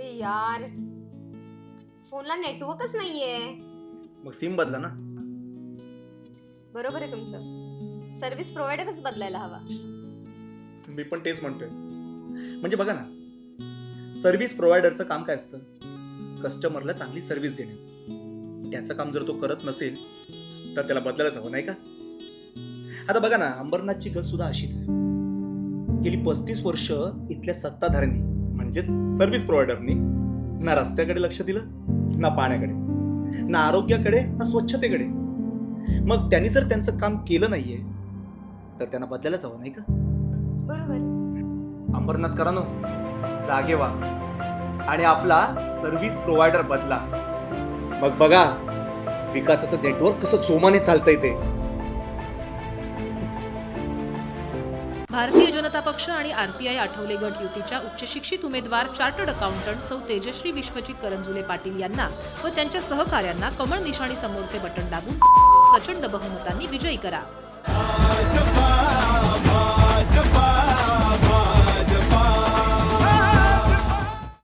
अरे यार फोनला नेटवर्कच नाहीये. मग सिम बदला ना. बरोबर आहे तुमचं. सर्व्हिस प्रोव्हायडरच बदलायला हवा. मी पण तेच म्हणतोय. म्हणजे बघा ना सर्व्हिस प्रोव्हायडरचं काम काय असतं? कस्टमरला चांगली सर्व्हिस देणे. त्याचं काम जर तो करत नसेल तर त्याला बदलायलाच हवं नाही का? आता बघा ना अंबरनाथची गत सुद्धा अशीच आहे. गेली पस्तीस वर्ष इथल्या सत्ताधाऱ्यांनी म्हणजेच सर्व्हिस प्रोव्हायडरनी ना रस्त्याकडे लक्ष दिलं ना पाण्याकडे ना आरोग्याकडे ना स्वच्छतेकडे. मग त्यांनी जर त्यांचं काम केलं नाहीये तर त्यांना बदलायलाच हवं नाही का? बरोबर. अंबरनाथ करानो जागे व्हा. आणि आपला सर्व्हिस प्रोव्हायडर बदला. मग बघा विकासाचं नेटवर्क कसं जोमाने चालतंय ते. भारतीय जनता पक्ष आणि आरपीआय आठवले गट युतीच्या उच्चशिक्षित उमेदवार चार्टर्ड अकाउंटंट सौ तेजश्री विश्वजित करंजुले पाटील यांना व त्यांच्या सहकाऱ्यांना कमळ निशाणी समोरचे बटन दाबून प्रचंड बहुमतांनी विजयी करा.